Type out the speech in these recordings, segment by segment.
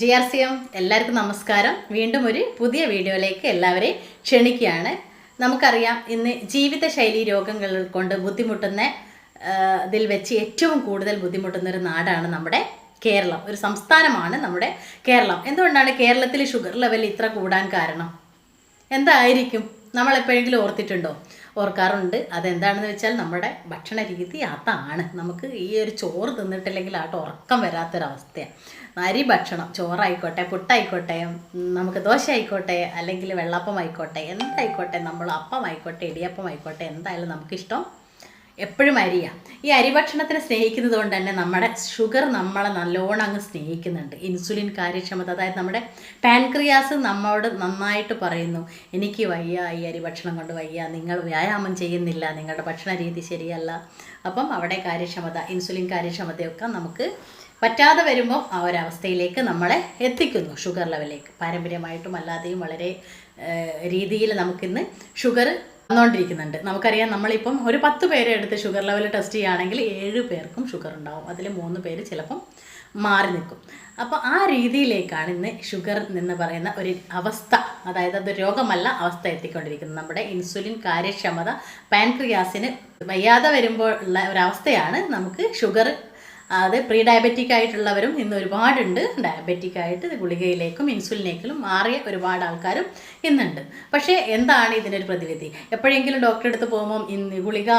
G R C M എല്ലാവർക്കും നമസ്കാരം. വീണ്ടും ഒരു പുതിയ വീഡിയോയിലേക്ക് എല്ലാവരെയും ക്ഷണിക്കുകയാണ്. നമുക്കറിയാം ഇന്ന് ജീവിതശൈലി രോഗങ്ങൾ കൊണ്ട് ബുദ്ധിമുട്ടുന്ന ഇതിൽ വെച്ച് ഏറ്റവും കൂടുതൽ ബുദ്ധിമുട്ടുന്ന ഒരു നാടാണ് നമ്മുടെ കേരളം. ഒരു സംസ്ഥാനമാണ് നമ്മുടെ കേരളം. എന്തുകൊണ്ടാണ് കേരളത്തിൽ ഷുഗർ ലെവൽ ഇത്ര കൂടാൻ കാരണം? എന്തായിരിക്കും? നമ്മളെപ്പോഴെങ്കിലും ഓർത്തിട്ടുണ്ടോ? ഓർക്കാറുണ്ട്. അതെന്താണെന്ന് വെച്ചാൽ നമ്മുടെ ഭക്ഷണ രീതി അതാണ്. നമുക്ക് ഈ ഒരു ചോറ് തിന്നിട്ടില്ലെങ്കിൽ ആട്ട് ഉറക്കം വരാത്തൊരവസ്ഥയാണ് അരി ഭക്ഷണം ചോറായിക്കോട്ടെ പുട്ടായിക്കോട്ടെ നമുക്ക് ദോശ ആയിക്കോട്ടെ അല്ലെങ്കിൽ വെള്ളപ്പം ആയിക്കോട്ടെ എന്തായിക്കോട്ടെ നമ്മൾ അപ്പം ആയിക്കോട്ടെ ഇടിയപ്പം ആയിക്കോട്ടെ എന്തായാലും നമുക്കിഷ്ടം എപ്പോഴും അരിയാണ് ഈ അരി ഭക്ഷണത്തിനെ സ്നേഹിക്കുന്നത് കൊണ്ട് തന്നെ നമ്മുടെ ഷുഗർ നമ്മളെ നല്ലോണം അങ്ങ് സ്നേഹിക്കുന്നുണ്ട്. ഇൻസുലിൻ കാര്യക്ഷമത അതായത് നമ്മുടെ പാൻക്രിയാസ് നമ്മോട് നന്നായിട്ട് പറയുന്നു എനിക്ക് വയ്യ ഈ അരി ഭക്ഷണം കൊണ്ട് വയ്യ നിങ്ങൾ വ്യായാമം ചെയ്യുന്നില്ല നിങ്ങളുടെ ഭക്ഷണ രീതി ശരിയല്ല. അപ്പം അവിടെ കാര്യക്ഷമത ഇൻസുലിൻ കാര്യക്ഷമതയൊക്കെ നമുക്ക് പറ്റാതെ വരുമ്പോൾ ആ ഒരവസ്ഥയിലേക്ക് നമ്മളെ എത്തിക്കുന്നു ഷുഗർ ലെവലിലേക്ക് പാരമ്പര്യമായിട്ടും അല്ലാതെയും വളരെ രീതിയിൽ നമുക്കിന്ന് ഷുഗർ വന്നുകൊണ്ടിരിക്കുന്നുണ്ട് നമുക്കറിയാം നമ്മളിപ്പം ഒരു പത്ത് പേരെ എടുത്ത് ഷുഗർ ലെവൽ ടെസ്റ്റ് ചെയ്യുകയാണെങ്കിൽ ഏഴ് പേർക്കും ഷുഗർ ഉണ്ടാവും. അതിൽ മൂന്ന് പേര് ചിലപ്പം മാറി നിൽക്കും. അപ്പോൾ ആ രീതിയിലേക്കാണ് ഇന്ന് ഷുഗർ എന്ന് പറയുന്ന ഒരു അവസ്ഥ അതായത് അത് രോഗമല്ല അവസ്ഥ എത്തിക്കൊണ്ടിരിക്കുന്നത്. നമ്മുടെ ഇൻസുലിൻ കാര്യക്ഷമത പാൻക്രിയാസിന് വയ്യാതെ വരുമ്പോൾ ഉള്ള ഒരവസ്ഥയാണ് നമുക്ക് ഷുഗർ അത് പ്രീ ഡയബറ്റിക് ആയിട്ടുള്ളവരും ഇന്ന് ഒരുപാടുണ്ട്. ഡയബറ്റിക് ആയിട്ട് ഗുളികയിലേക്കും ഇൻസുലിനേക്കും മാറിയ ഒരുപാട് ആൾക്കാരും ഇന്നുണ്ട്. പക്ഷേ എന്താണ് ഇതിനൊരു പ്രതിവിധി? എപ്പോഴെങ്കിലും ഡോക്ടറെ അടുത്ത് പോകുമ്പം ഇന്ന് ഗുളിക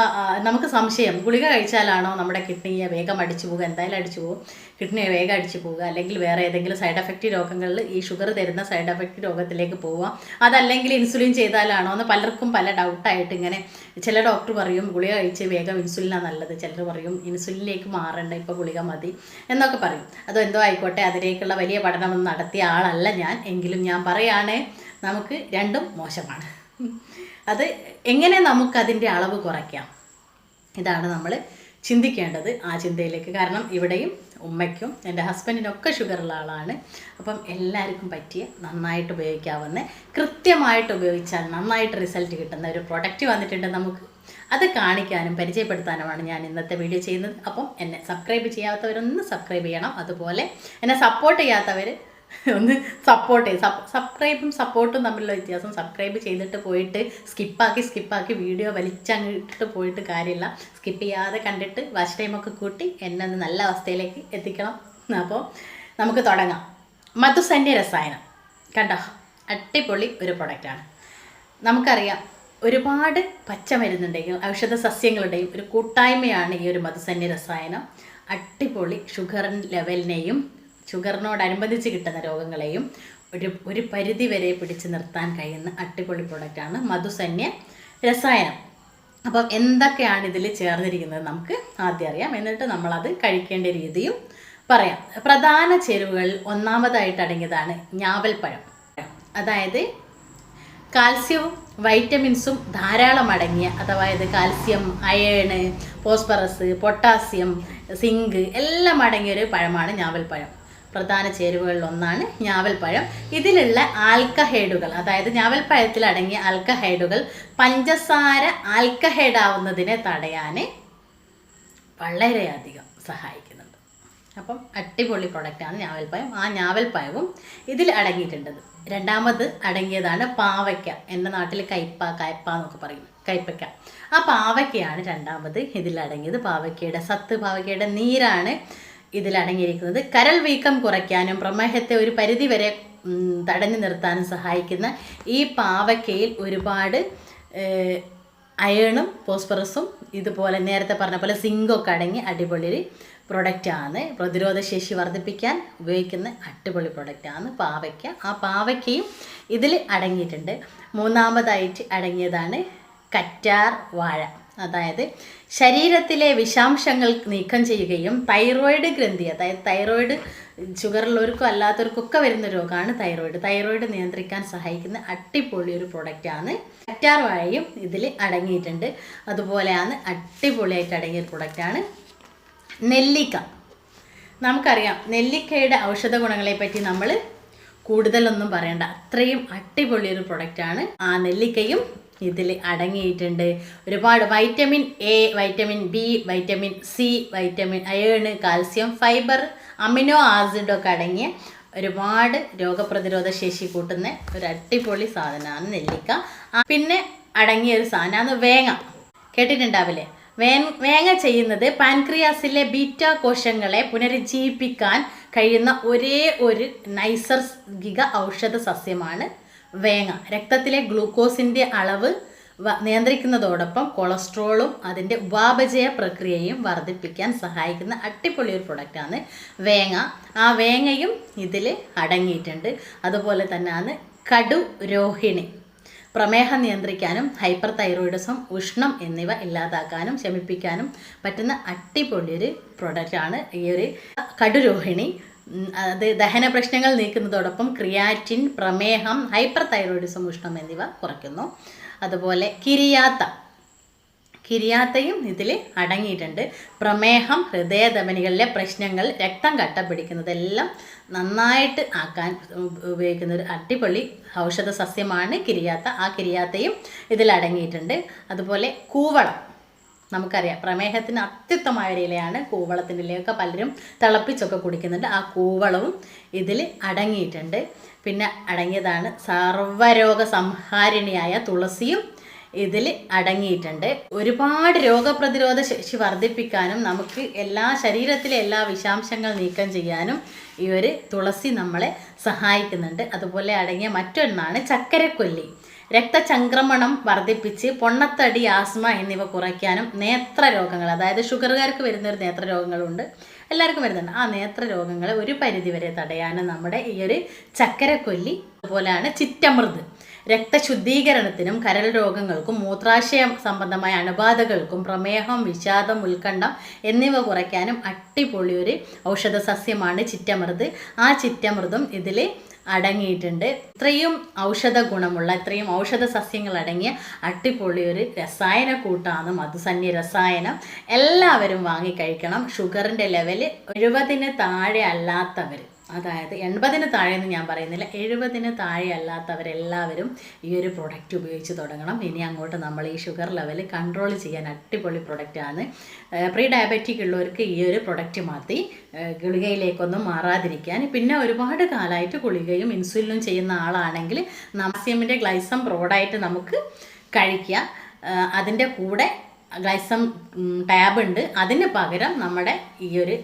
നമുക്ക് സംശയം. ഗുളിക കഴിച്ചാലാണോ നമ്മുടെ കിഡ്നിയെ വേഗം അടിച്ചു പോകും എന്തായാലും അടിച്ചു പോകും കിഡ്നിയെ വേഗം അടിച്ചു പോവുക അല്ലെങ്കിൽ വേറെ ഏതെങ്കിലും സൈഡ് എഫക്റ്റ് രോഗങ്ങളിൽ ഈ ഷുഗർ തരുന്ന സൈഡ് എഫക്റ്റ് രോഗത്തിലേക്ക് പോവുക. അതല്ലെങ്കിൽ ഇൻസുലിൻ ചെയ്താലാണോ എന്ന് പലർക്കും പല ഡൗട്ടായിട്ട് ഇങ്ങനെ ചില ഡോക്ടർ പറയും ഗുളിക കഴിച്ച് വേഗം ഇൻസുലിനാണ് നല്ലത്. ചിലർ പറയും ഇൻസുലിനിലേക്ക് മാറേണ്ട ഇപ്പോൾ ഗുളിക മതി എന്നൊക്കെ പറയും. അതോ എന്തോ ആയിക്കോട്ടെ അതിലേക്കുള്ള വലിയ പഠനമൊന്നും നടത്തിയ ആളല്ല ഞാൻ. എങ്കിലും ഞാൻ പറയുകയാണേ നമുക്ക് രണ്ടും മോശമാണ്. അത് എങ്ങനെ നമുക്കതിന്റെ അളവ് കുറയ്ക്കാം? ഇതാണ് നമ്മൾ ചിന്തിക്കേണ്ടത് ആ ചിന്തയിലേക്ക്. കാരണം ഇവിടെയും ഉമ്മയ്ക്കും എന്റെ ഹസ്ബൻഡിനൊക്കെ ഷുഗറുള്ള ആളാണ്. അപ്പം എല്ലാവർക്കും പറ്റിയ നന്നായിട്ട് ഉപയോഗിക്കാവുന്ന കൃത്യമായിട്ട് ഉപയോഗിച്ചാൽ നന്നായിട്ട് റിസൾട്ട് കിട്ടുന്ന ഒരു പ്രൊഡക്റ്റ് വന്നിട്ടുണ്ട് നമുക്ക്. അത് കാണിക്കാനും പരിചയപ്പെടുത്താനുമാണ് ഞാൻ ഇന്നത്തെ വീഡിയോ ചെയ്യുന്നത്. അപ്പം എന്നെ സബ്സ്ക്രൈബ് ചെയ്യാത്തവരൊന്ന് സബ്സ്ക്രൈബ് ചെയ്യണം. അതുപോലെ എന്നെ സപ്പോർട്ട് ചെയ്യാത്തവർ ഒന്ന് സപ്പോർട്ട് ചെയ്യും. സബ്സ്ക്രൈബും സപ്പോർട്ടും തമ്മിലുള്ള വ്യത്യാസം സബ്സ്ക്രൈബ് ചെയ്തിട്ട് പോയിട്ട് സ്കിപ്പാക്കി സ്കിപ്പാക്കി വീഡിയോ വലിച്ചങ്ങിട്ട് പോയിട്ട് കാര്യമില്ല. സ്കിപ്പ് ചെയ്യാതെ കണ്ടിട്ട് വാച്ച് ടൈമൊക്കെ കൂട്ടി എന്നെ ഒന്ന് നല്ല അവസ്ഥയിലേക്ക് എത്തിക്കണം. അപ്പോൾ നമുക്ക് തുടങ്ങാം. മധുസന്യ രസായനം. കണ്ടോ? അട്ടിപൊളി ഒരു പ്രൊഡക്റ്റാണ് നമുക്കറിയാം ഒരുപാട് പച്ചമരുന്നുണ്ടെങ്കിലും ഔഷധ സസ്യങ്ങളുടെയും ഒരു കൂട്ടായ്മയാണ് ഈ ഒരു മധുസന്യ രസായനം. അട്ടിപൊളി ഷുഗർ ലെവലിനെയും ഷുഗറിനോടനുബന്ധിച്ച് കിട്ടുന്ന രോഗങ്ങളെയും ഒരു ഒരു പരിധി വരെ പിടിച്ചു നിർത്താൻ കഴിയുന്ന അടിപൊളി പ്രൊഡക്റ്റാണ് മധുസന്യ രസായനം. അപ്പം എന്തൊക്കെയാണ് ഇതിൽ ചേർന്നിരിക്കുന്നത് നമുക്ക് ആദ്യം അറിയാം. എന്നിട്ട് നമ്മളത് കഴിക്കേണ്ട രീതിയും പറയാം. പ്രധാന ചേരുവകൾ ഒന്നാമതായിട്ട് അടങ്ങിയതാണ് ഞാവൽപ്പഴം. അതായത് കാൽസ്യവും വൈറ്റമിൻസും ധാരാളം അടങ്ങിയ അതായത് calcium iron phosphorus potassium zinc എല്ലാം അടങ്ങിയ ഒരു പഴമാണ് ഞാവൽപ്പഴം. പ്രധാന ചേരുവകളിൽ ഒന്നാണ് ഞാവൽപ്പഴം. ഇതിലുള്ള ആൽക്കഹൈഡുകൾ അതായത് ഞാവൽപ്പഴത്തിൽ അടങ്ങിയ ആൽക്കഹൈഡുകൾ പഞ്ചസാര ആൽക്കഹൈഡ് ആവുന്നതിനെ തടയാൻ വളരെയധികം സഹായിക്കുന്നുണ്ട്. അപ്പം അടിപൊളി പ്രൊഡക്റ്റാണ് ഞാവൽപ്പഴം. ആ ഞാവൽപ്പഴവും ഇതിൽ അടങ്ങിയിട്ടുണ്ടത് രണ്ടാമത് അടങ്ങിയതാണ് പാവയ്ക്ക. എന്റെ നാട്ടിൽ കയ്പ കയ്പ എന്നൊക്കെ പറയും. കയ്പയ്ക്ക. ആ പാവയ്ക്കയാണ് രണ്ടാമത് ഇതിൽ അടങ്ങിയത്. പാവയ്ക്കയുടെ സത്ത് പാവയ്ക്കയുടെ നീരാണ്. ഇതിൽ അടങ്ങിയിരിക്കുന്നത് കരൾ വീക്കം കുറയ്ക്കാനും പ്രമേഹത്തെ ഒരു പരിധിവരെ തടഞ്ഞു നിർത്താനും സഹായിക്കുന്ന ഈ പാവയ്ക്കയിൽ ഒരുപാട് അയണും ഫോസ്ഫറസും ഇതുപോലെ നേരത്തെ പറഞ്ഞ പോലെ സിങ്കൊക്കെ അടങ്ങി അടിപൊളി പ്രൊഡക്റ്റാണ് പ്രതിരോധ ശേഷി വർദ്ധിപ്പിക്കാൻ ഉപയോഗിക്കുന്ന അടിപൊളി പ്രൊഡക്റ്റാണ് പാവയ്ക്ക. ആ പാവയ്ക്കയും ഇതിൽ അടങ്ങിയിട്ടുണ്ട്. മൂന്നാമതായിട്ട് അടങ്ങിയതാണ് കറ്റാർ വാഴ. അതായത് ശരീരത്തിലെ വിഷാംശങ്ങൾ നീക്കം ചെയ്യുകയും തൈറോയിഡ് ഗ്രന്ഥി അതായത് തൈറോയിഡ് ഷുഗറുള്ളവർക്കും അല്ലാത്തവർക്കൊക്കെ വരുന്ന രോഗമാണ് തൈറോയിഡ് തൈറോയിഡ് നിയന്ത്രിക്കാൻ സഹായിക്കുന്ന അടിപൊളി ഒരു പ്രൊഡക്റ്റാണ് കറ്റാർ വാഴയും ഇതിൽ അടങ്ങിയിട്ടുണ്ട്. അതുപോലെയാണ് അടിപൊളിയായിട്ട് അടങ്ങിയ പ്രൊഡക്റ്റാണ് നെല്ലിക്ക. നമുക്കറിയാം നെല്ലിക്കയുടെ ഔഷധ ഗുണങ്ങളെപ്പറ്റി നമ്മൾ കൂടുതലൊന്നും പറയണ്ട. അത്രയും അടിപൊളി ഒരു പ്രൊഡക്റ്റാണ് ആ നെല്ലിക്കയും ഇതിൽ അടങ്ങിയിട്ടുണ്ട്. ഒരുപാട് vitamin A vitamin B vitamin C vitamin iron calcium fibre amino ആസിഡൊക്കെ അടങ്ങിയ ഒരുപാട് രോഗപ്രതിരോധ ശേഷി കൂട്ടുന്ന ഒരു അടിപൊളി സാധനമാണ് നെല്ലിക്ക. പിന്നെ അടങ്ങിയ ഒരു സാധനമാണ് വേങ്ങ കേട്ടിട്ടുണ്ടാവില്ലേ? വേ വേങ്ങ ചെയ്യുന്നത് പാൻക്രിയാസിലെ ബീറ്റ കോശങ്ങളെ പുനരുജ്ജീവിപ്പിക്കാൻ കഴിയുന്ന ഒരേ ഒരു നൈസർഗിക ഔഷധ സസ്യമാണ് വേങ്ങ. രക്തത്തിലെ ഗ്ലൂക്കോസിന്റെ അളവ് നിയന്ത്രിക്കുന്നതോടൊപ്പം കൊളസ്ട്രോളും അതിന്റെ ഉപാപചയ പ്രക്രിയയും വർദ്ധിപ്പിക്കാൻ സഹായിക്കുന്ന അടിപൊളി ഒരു പ്രൊഡക്റ്റാണ് വേങ്ങ. ആ വേങ്ങയും ഇതിൽ അടങ്ങിയിട്ടുണ്ട്. അതുപോലെ തന്നെയാണ് കടു രോഹിണി. പ്രമേഹം നിയന്ത്രിക്കാനും ഹൈപ്പർ തൈറോയിഡിസം ഉഷ്ണം എന്നിവ ഇല്ലാതാക്കാനും ശമിപ്പിക്കാനും പറ്റുന്ന അടിപൊളി ഒരു പ്രൊഡക്റ്റാണ് ഈ ഒരു കടുരോഹിണി അത് ദഹന പ്രശ്നങ്ങൾ നീക്കുന്നതോടൊപ്പം ക്രിയാറ്റിൻ പ്രമേഹം ഹൈപ്പർ തൈറോയിഡിസം ഉഷ്ണം എന്നിവ കുറയ്ക്കുന്നു. അതുപോലെ കിരിയാത്ത. കിരിയാത്തയും ഇതിൽ അടങ്ങിയിട്ടുണ്ട്. പ്രമേഹം ഹൃദയധമനികളിലെ പ്രശ്നങ്ങൾ രക്തം കട്ട പിടിക്കുന്നതെല്ലാം നന്നായിട്ട് ആക്കാൻ ഉപയോഗിക്കുന്ന ഒരു അടിപൊളി ഔഷധ സസ്യമാണ് കിരിയാത്ത. ആ കിരിയാത്തയും ഇതിൽ അടങ്ങിയിട്ടുണ്ട്. അതുപോലെ കൂവളം. നമുക്കറിയാം. പ്രമേഹത്തിന് അത്യുത്തമായ ഒരു ഇലയാണ് കൂവളത്തിന്റെ ഇലയൊക്കെ പലരും തിളപ്പിച്ചൊക്കെ കുടിക്കുന്നുണ്ട്. ആ കൂവളവും ഇതിൽ അടങ്ങിയിട്ടുണ്ട്. പിന്നെ അടങ്ങിയതാണ് സർവരോഗ സംഹാരിണിയായ തുളസിയും ഇതിൽ അടങ്ങിയിട്ടുണ്ട്. ഒരുപാട് രോഗപ്രതിരോധ ശേഷി വർദ്ധിപ്പിക്കാനും നമുക്ക് എല്ലാ ശരീരത്തിലെ എല്ലാ വിഷാംശങ്ങൾ നീക്കം ചെയ്യാനും ഈ ഒരു തുളസി നമ്മളെ സഹായിക്കുന്നുണ്ട്. അതുപോലെ അടങ്ങിയ മറ്റൊന്നാണ് ചക്കരക്കൊല്ലി. രക്തചംക്രമണം വർദ്ധിപ്പിച്ച് പൊണ്ണത്തടി ആസ്മ എന്നിവ കുറയ്ക്കാനും നേത്ര രോഗങ്ങൾ അതായത് ഷുഗറുകാർക്ക് വരുന്ന ഒരു നേത്ര രോഗങ്ങളുണ്ട് എല്ലാവർക്കും വരുന്നുണ്ട്. ആ നേത്ര രോഗങ്ങളെ ഒരു പരിധിവരെ തടയാനും നമ്മുടെ ഈ ഒരു ചക്കരക്കൊല്ലി അതുപോലെയാണ് ചിറ്റമൃത്. രക്തശുദ്ധീകരണത്തിനും കരൾ രോഗങ്ങൾക്കും മൂത്രാശയ സംബന്ധമായ അണുബാധകൾക്കും പ്രമേഹം വിഷാദം ഉത്കണ്ഠം എന്നിവ കുറയ്ക്കാനും അടിപൊളി ഒരു ഔഷധ സസ്യമാണ് ചിറ്റമൃത്. ആ ചിറ്റമൃതും ഇതിൽ അടങ്ങിയിട്ടുണ്ട്. ഇത്രയും ഔഷധ ഗുണമുള്ള ഇത്രയും ഔഷധ സസ്യങ്ങൾ അടങ്ങിയ അട്ടിപൊളി ഒരു രസായന കൂട്ടാണ് മധുസന്യ രസായനം. എല്ലാവരും വാങ്ങിക്കഴിക്കണം ഷുഗറിന്റെ ലെവൽ എഴുപതിന് താഴെ അല്ലാത്തവർ അതായത് എൺപതിന് താഴെ എന്ന് ഞാൻ പറയുന്നില്ല എഴുപതിന് താഴെ അല്ലാത്തവരെല്ലാവരും ഈ ഒരു പ്രൊഡക്റ്റ് ഉപയോഗിച്ച് തുടങ്ങണം. ഇനി അങ്ങോട്ട് നമ്മൾ ഈ ഷുഗർ ലെവൽ കൺട്രോൾ ചെയ്യാൻ അടിപൊളി പ്രൊഡക്റ്റാണ് പ്രീ ഡയബറ്റിക് ഉള്ളവർക്ക് ഈ ഒരു പ്രൊഡക്റ്റ് മാറ്റി ഗുളികയിലേക്കൊന്നും മാറാതിരിക്കാൻ. പിന്നെ ഒരുപാട് കാലമായിട്ട് ഗുളികയും ഇൻസുലിനും ചെയ്യുന്ന ആളാണെങ്കിൽ നാസ്യമിന്റെ ഗ്ലൈസം പ്രോഡായിട്ട് നമുക്ക് കഴിക്കുക അതിന്റെ കൂടെ ഗ്ലൈസം ടാബ് ഉണ്ട്. അതിന് പകരം നമ്മുടെ ഈ ഒരു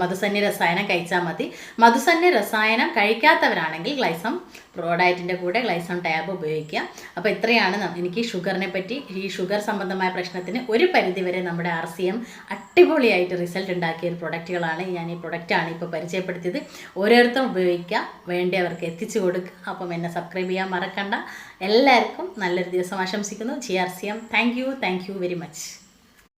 മധുസന്യ രസായനം കഴിച്ചാൽ മതി. മധുസന്യ രസായനം കഴിക്കാത്തവരാണെങ്കിൽ ഗ്ലൈസം പ്രോഡക്റ്റിന്റെ കൂടെ ഗ്ലൈസം ടാബ് ഉപയോഗിക്കുക. അപ്പോൾ ഇത്രയാണ് എനിക്ക് ഷുഗറിനെ പറ്റി ഈ ഷുഗർ സംബന്ധമായ പ്രശ്നത്തിന് ഒരു പരിധിവരെ നമ്മുടെ ആർ സി എം അടിപൊളിയായിട്ട് റിസൾട്ട് ഉണ്ടാക്കിയ പ്രൊഡക്റ്റുകളാണ് ഞാൻ ഈ പ്രൊഡക്റ്റാണ് ഇപ്പോൾ പരിചയപ്പെടുത്തിയത്. ഓരോരുത്തരും ഉപയോഗിക്കുക വേണ്ടിയവർക്ക് എത്തിച്ചു കൊടുക്കുക. അപ്പം എന്നെ സബ്സ്ക്രൈബ് ചെയ്യാൻ മറക്കണ്ട. എല്ലാവർക്കും നല്ലൊരു ദിവസം ആശംസിക്കുന്നു. G R C M thank you thank you very much.